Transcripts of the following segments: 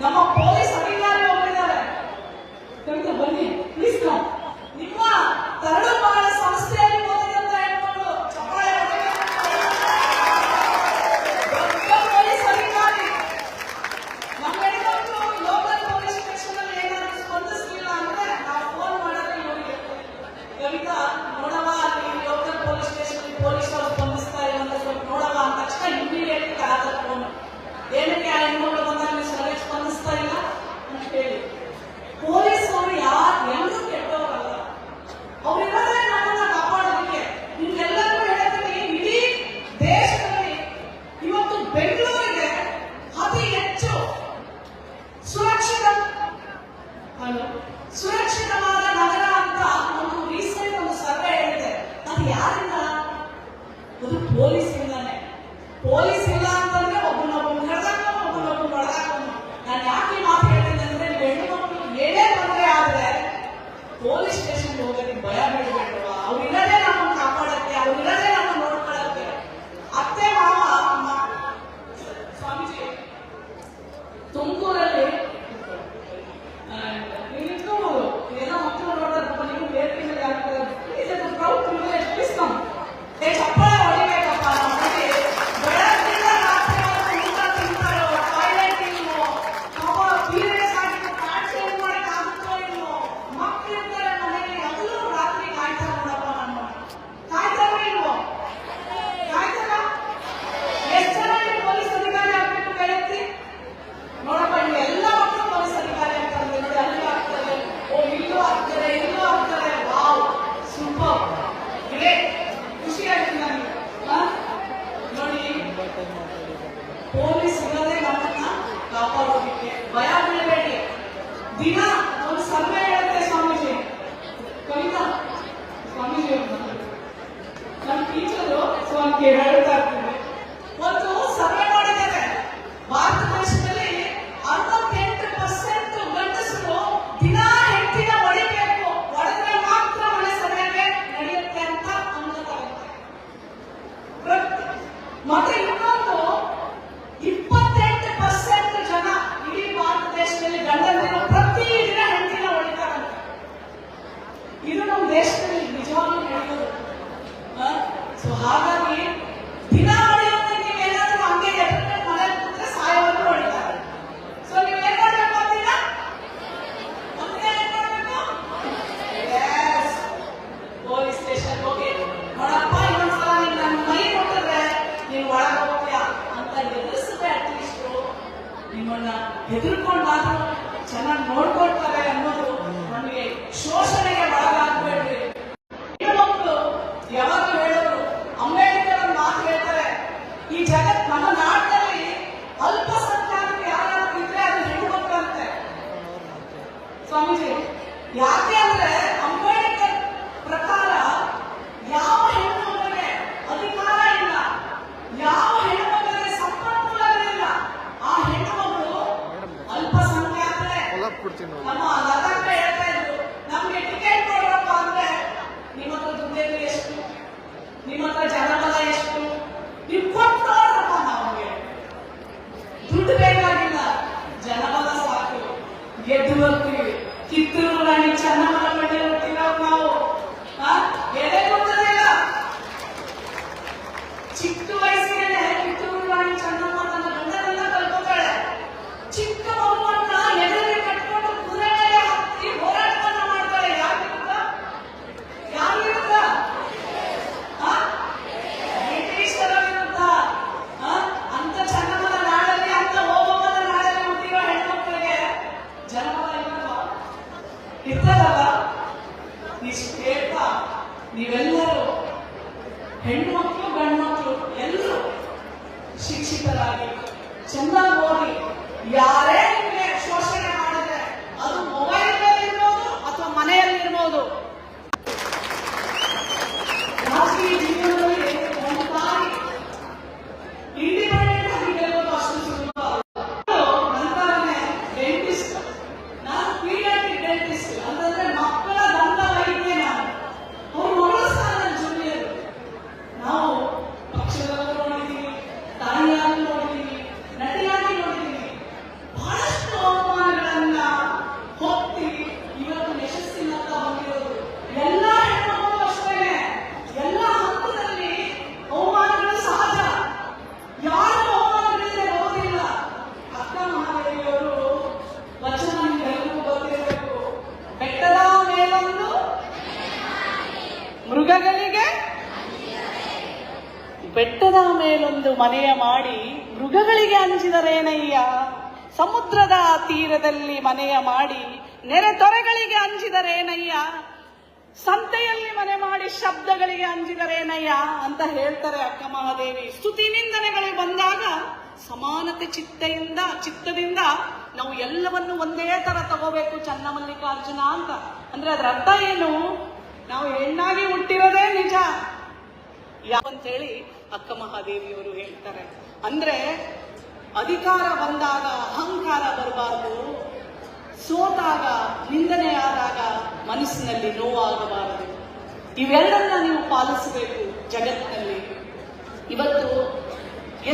然后。ಸುರಕ್ಷಿತವಾದ ನಗರ ಅಂತ ಒಂದು ರೀಸೆಂಟ್ ಒಂದು ಸರ್ವೆ ಹೇಳಿದೆ. ಅದು ಯಾರಿಂದ? ಅದು ಪೊಲೀಸ್ ಇಲ್ಲನೆ ಪೊಲೀಸ್ ಇಲ್ಲ ಅಂತಂದ್ರೆ ಒಬ್ಬನೊಬ್ಬನ ಕರೆದಾಕೊಂಡು ಒಬ್ಬನೊಬ್ಬನ ಒಳಗಾಕೊಂಡು ನಾನು ಯಾಕೆ ಮಾತು ಹೇಳ್ತೇನೆ ಅಂದ್ರೆ ಹೆಣ್ಣು ಮಕ್ಕಳು ಏನೇ ತೊಂದರೆ ಆದ್ರೆ ಪೊಲೀಸ್ ಸ್ಟೇಷನ್ಗೆ ಹೋಗೋದಕ್ಕೆ ಭಯ ಬೀಳಬೇಡವಾ ಅವ್ರಿಲ್ಲದೆ ನಮ್ಮನ್ನು ಕಾಪಾಡಕ್ಕೆ ಅವ್ರಿಲ್ಲದೆ ನಮ್ಮನ್ನು ನೋಡ್ಕೊಳ್ಳಕ್ಕೆ. ಅತ್ತೆ ಮಾವ ಸ್ವಾಮೀಜಿ, ತುಮಕೂರಲ್ಲಿ ದಿನ ಒಂದು ಸರ್ವೆ ಹೇಳುತ್ತೆ ಸ್ವಾಮೀಜಿ. ಕವಿತಾ ಸ್ವಾಮೀಜಿ ನಮ್ಮ ಟೀಚರು ಸ್ವಾಮಿ ಹೇಳ್ತಾರೆ ಅಂತ ಅಟ್ಲೀಸ್ಟ್ ನಿಮ್ಮನ್ನ ಹೆದರ್ಕೊಂಡು ಮಾತ್ರ ಚೆನ್ನಾಗಿ ನೋಡ್ಕೊಳ್ತಾರೆ ಅನ್ನೋದು ನಮಗೆ ಶೋಷಣೆಗೆ ಒಳಗಾಗಬೇಡ್ರಿ ಮಕ್ಕಳು ಯಾವಾಗ ಹೇಳೋರು ಅಂಬೇಡ್ಕರ್ ಮಾತು ಹೇಳ್ತಾರೆ, ಈ ಜಗತ್ ನಮ್ಮ de dois. ಶಿಕ್ಷಿತರಾಗಿ ಚೆನ್ನಾಗಿ ಓದಿ ಯಾರೇ ಬೆಟ್ಟದ ಮೇಲೊಂದು ಮನೆಯ ಮಾಡಿ ಮೃಗಗಳಿಗೆ ಅಂಜಿದರೇನಯ್ಯ ಸಮುದ್ರದ ತೀರದಲ್ಲಿ ಮನೆಯ ಮಾಡಿ ನೆರೆ ತೊರೆಗಳಿಗೆ ಅಂಜಿದರೇನಯ್ಯ ಸಂತೆಯಲ್ಲಿ ಮನೆ ಮಾಡಿ ಶಬ್ದಗಳಿಗೆ ಅಂಜಿದರೇನಯ್ಯ ಅಂತ ಹೇಳ್ತಾರೆ ಅಕ್ಕ ಮಹಾದೇವಿ. ಸ್ತುತಿ ನಿಂದನೆಗಳಿಗೆ ಬಂದಾಗ ಸಮಾನತೆ ಚಿತ್ತೆಯಿಂದ, ಚಿತ್ತದಿಂದ ನಾವು ಎಲ್ಲವನ್ನು ಒಂದೇ ತರ ತಗೋಬೇಕು ಚನ್ನಮಲ್ಲಿಕಾರ್ಜುನ ಅಂತ. ಅಂದ್ರೆ ಅದರ ಅರ್ಥ ಏನು? ನಾವು ಹೆಣ್ಣಾಗಿ ಹುಟ್ಟಿರೋದೇ ಯಾವಂತೇಳಿ ಅಕ್ಕ ಮಹಾದೇವಿಯವರು ಹೇಳ್ತಾರೆ. ಅಂದ್ರೆ ಅಧಿಕಾರ ಬಂದಾಗ ಅಹಂಕಾರ ಬರಬಾರದು, ಸೋತಾಗ ನಿಂದನೆಯಾದಾಗ ಮನಸ್ಸಿನಲ್ಲಿ ನೋವಾಗಬಾರದು. ಇವೆರಡನ್ನ ನೀವು ಪಾಲಿಸಬೇಕು ಜಗತ್ತಿನಲ್ಲಿ. ಇವತ್ತು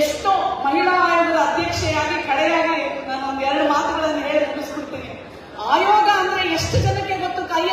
ಎಷ್ಟೋ ಮಹಿಳಾ ಆಯೋಗದ ಅಧ್ಯಕ್ಷೆಯಾಗಿ, ಕಡೆಯಾಗಿ ನಾನು ಒಂದು ಎರಡು ಮಾತುಗಳನ್ನು ಹೇಳಿ ಮುಗಿಸ್ಕೊಡ್ತೀನಿ. ಆಯೋಗ ಅಂದ್ರೆ ಎಷ್ಟು ಜನಕ್ಕೆ ಗೊತ್ತು? ಕೈ